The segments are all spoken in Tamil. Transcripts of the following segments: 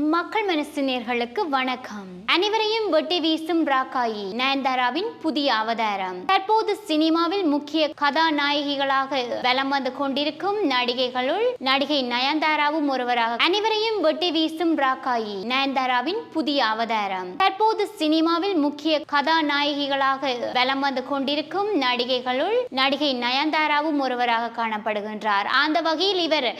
மக்கள் மனசு நேர்களுக்கு வணக்கம். அனைவரையும் வெட்டி வீசும் ராக்காயி நயன்தாராவின் புதிய அவதாரம். தற்போது சினிமாவில் முக்கிய கதாநாயகிகளாக வலம் வந்து கொண்டிருக்கும் நடிகைகளுள் நடிகை நயன்தாராவும் ஒருவராக அனைவரையும் வெட்டி வீசும் ராக்காயி நயன்தாராவின் புதிய அவதாரம். தற்போது சினிமாவில் முக்கிய கதாநாயகிகளாக வலம் வந்து கொண்டிருக்கும் நடிகைகளுள் நடிகை நயன்தாராவும் ஒருவராக காணப்படுகின்றார். அந்த வகையில் இவர்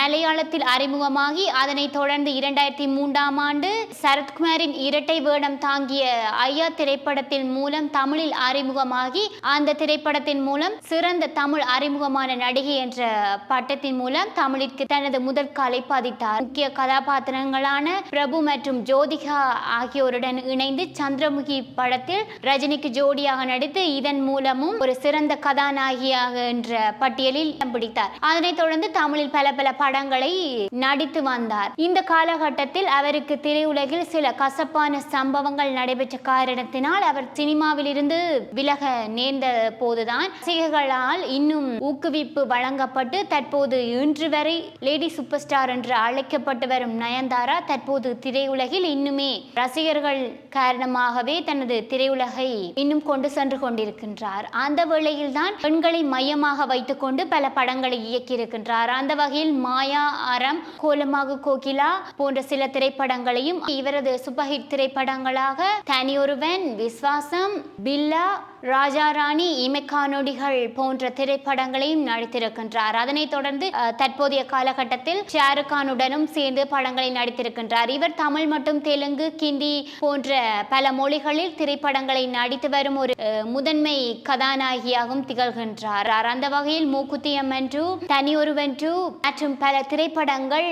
மலையாளத்தில் அறிமுகமாகி அதனைத் தொடர்ந்து இரண்டாயிரத்தி மூன்றாம் ஆண்டு சரத்குமாரின் இரட்டை வேடம் தாங்கிய ஐயா திரைப்படத்தின் மூலம் தமிழில் அறிமுகமாகி அந்த திரைப்படத்தின் மூலம் சிறந்த தமிழ் அறிமுகமான நடிகை என்ற பட்டத்தின் மூலம் தமிழிற்கு தனது முதல் காலை பதித்தார். முக்கிய கதாபாத்திரங்களான பிரபு மற்றும் ஜோதிகா ஆகியோருடன் இணைந்து சந்திரமுகி படத்தில் ரஜினிக்கு ஜோடியாக நடித்து இதன் மூலமும் ஒரு சிறந்த கதாநாயகியாக என்ற பட்டியலில் பிடித்தார். அதனைத் தொடர்ந்து தமிழில் பல பல படங்களை நடித்து வந்தார். இந்த காலகட்டத்தில் அவருக்கு திரையுலகில் சில கசப்பான சம்பவங்கள் நடைபெற்ற காரணத்தினால் அவர் சினிமாவிலிருந்து விலக நேர்ந்த போதுதான். ரசிகர்களால் இன்னும் ஊக்குவிப்பு வழங்கப்பட்டு தற்போது இன்று வரை லேடி சூப்பர் ஸ்டார் என்று அழைக்கப்பட்டு வரும் நயன்தாரா தற்போது திரையுலகில் இன்னுமே ரசிகர்கள் காரணமாகவே தனது திரையுலகை இன்னும் கொண்டு சென்று கொண்டிருக்கின்றார். அந்த வேளையில் தான் பெண்களை மையமாக வைத்துக்கொண்டு பல படங்களை இயக்கியிருக்கின்றார். அந்த வகையில் மாயா அறம் கோலமாக கோகிலா போன்ற சில திரைப்படங்களையும் இவரது சுப்பஹிட் திரைப்படங்களாக தனியொருவன் விஸ்வாசம் பில்லா ராஜா ராணி இமைக்கானொடிகள் போன்ற திரைப்படங்களையும் நடித்திருக்கின்றார். அதனைத் தொடர்ந்து தற்போதைய காலகட்டத்தில் ஷாருக்கானுடனும் சேர்ந்து படங்களை நடித்திருக்கின்றார். இவர் தமிழ் மற்றும் தெலுங்கு கிந்தி போன்ற பல மொழிகளில் திரைப்படங்களை நடித்து வரும் ஒரு முதன்மை கதாநாயகியாகவும் திகழ்கின்றார். அந்த வகையில் மூக்குத்தியம் என்று தனியொருவன் டூ மற்றும் பல திரைப்படங்கள்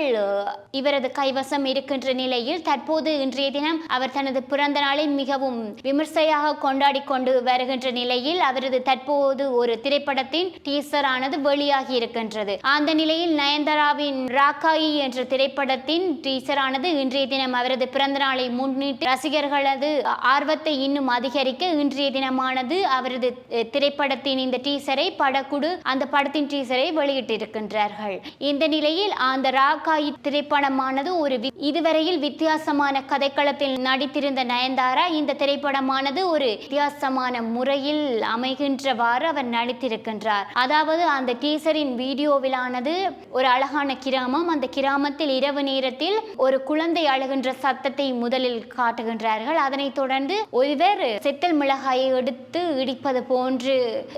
இவரது கைவசம் இருக்கின்ற நிலையில் தற்போது இன்றைய தினம் அவர் தனது பிறந்த நாளை மிகவும் விமர்சையாக கொண்டாடி கொண்டு இருக்கின்ற நிலையில் அவரது தற்போது ஒரு திரைப்படத்தின் டீசர் ஆனது வெளியாகி இருக்கின்றது. அந்த நிலையில் நயன்தாராவின் ராக்காயி என்ற திரைப்படத்தின் டீசர் ஆனது இன்றைய தினம் அவரது பிறந்த நாளை முன்னிட்டு ரசிகர்களது ஆர்வத்தை இன்னும் அதிகரிக்க இன்றைய தினமானது அவரது திரைப்படத்தின் இந்த டீசரை படக்குழு அந்த படத்தின் டீசரை வெளியிட்டிருக்கின்றார்கள். இந்த நிலையில் அந்த ராக்காயி திரைப்படமானது ஒரு இதுவரையில் வித்தியாசமான கதைக்களத்தில் நடித்திருந்த நயன்தாரா இந்த திரைப்படமானது ஒரு வித்தியாசமான முறை முறையில் அமைகின்றவாறு அவர் நடித்திருக்கின்றார். அதாவது அந்த டீசரின் வீடியோவிலானது ஒரு அழகான கிராமம். அந்த கிராமத்தில் இரவு நேரத்தில் ஒரு குழந்தை அழுகின்ற சத்தத்தை முதலில் காட்டுகின்றார்கள். அதனைத் தொடர்ந்து ஒருவர் செத்தல் மிளகாயை எடுத்து இடிப்பது போன்று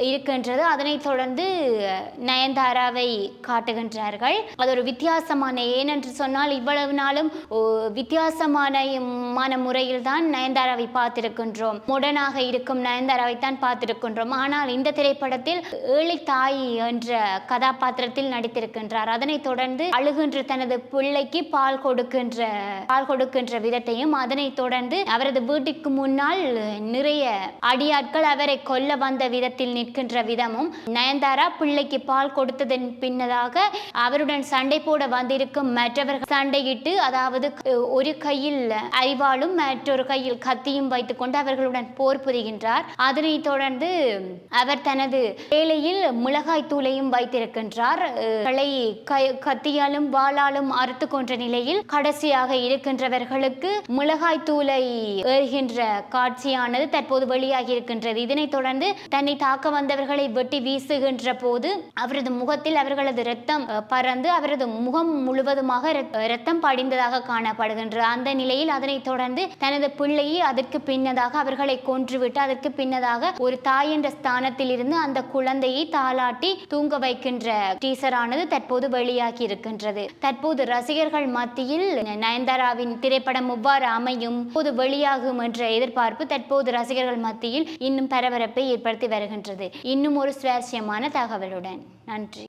இருக்கின்றது. அதனைத் தொடர்ந்து நயன்தாராவை காட்டுகின்றார்கள். அது ஒரு வித்தியாசமான ஏனென்று சொன்னால் இவ்வளவு நாளும் வித்தியாசமான மான முறையில் தான் நயன்தாராவை பார்த்திருக்கின்றோம். முடனாக இருக்கும் நயன்தாராவை தான் பார்த்திருக்கின்றோம். ஆனால் இந்த திரைப்படத்தில் ஏழை தாய் என்ற கதாபாத்திரத்தில் நடித்திருக்கின்றார். அதனைத் தொடர்ந்து அழுகின்ற தனது பிள்ளைக்கு பால் கொடுக்கின்ற பால் கொடுக்கின்ற விதத்தையும் அதனைத் தொடர்ந்து அவரது வீட்டிற்கு முன்னால் நிறைய அடியாட்கள் அவரை கொல்ல வந்த விதத்தில் நிற்கின்ற விதமும் நயன்தாரா பிள்ளைக்கு பால் கொடுத்ததன் பின்னதாக அவருடன் சண்டை போட வந்திருக்கும் மற்றவர்கள் சண்டையிட்டு அதாவது ஒரு கையில் அறிவாலும் மற்றொரு கையில் கத்தியும் வைத்துக்கொண்டு அவர்களுடன் போர் புரிகின்றார். அதனை அதனைத் தொடர்ந்து அவர் தனது வேலையில் மிளகாய் தூளையும் வைத்திருக்கின்றார். களை கத்தியாலும் வாளாலும் அறுத்து கொன்ற நிலையில் கடைசியாக இருக்கின்றவர்களுக்கு மிளகாய் தூளை ஏறுகின்ற காட்சியானது தற்போது வெளியாகி இருக்கின்றது. இதனைத் தொடர்ந்து தன்னை தாக்க வந்தவர்களை வெட்டி வீசுகின்ற போது அவரது முகத்தில் அவர்களது இரத்தம் பறந்து அவரது முகம் முழுவதுமாக இரத்- இரத்தம் படிந்ததாக காணப்படுகின்றது அந்த நிலையில் அதனைத் தொடர்ந்து தனது பிள்ளையை அதற்கு பின்னதாக அவர்களை கொன்றுவிட்டு அதற்கு பின்னதாக காரணமாக ஒரு தாய் என்ற ஸ்தானத்தில் இருந்து அந்த குழந்தையை தாளாட்டி தூங்க வைக்கின்ற டீசரானது தற்போது வெளியாகி இருக்கின்றது. தற்போது ரசிகர்கள் மத்தியில் நயன்தாராவின் திரைப்படம் எவ்வாறு அமையும் போது வெளியாகும் என்ற எதிர்பார்ப்பு தற்போது ரசிகர்கள் மத்தியில் இன்னும் பரபரப்பை ஏற்படுத்தி வருகின்றது. இன்னும் ஒரு சுவாரஸ்யமான தகவலுடன். நன்றி.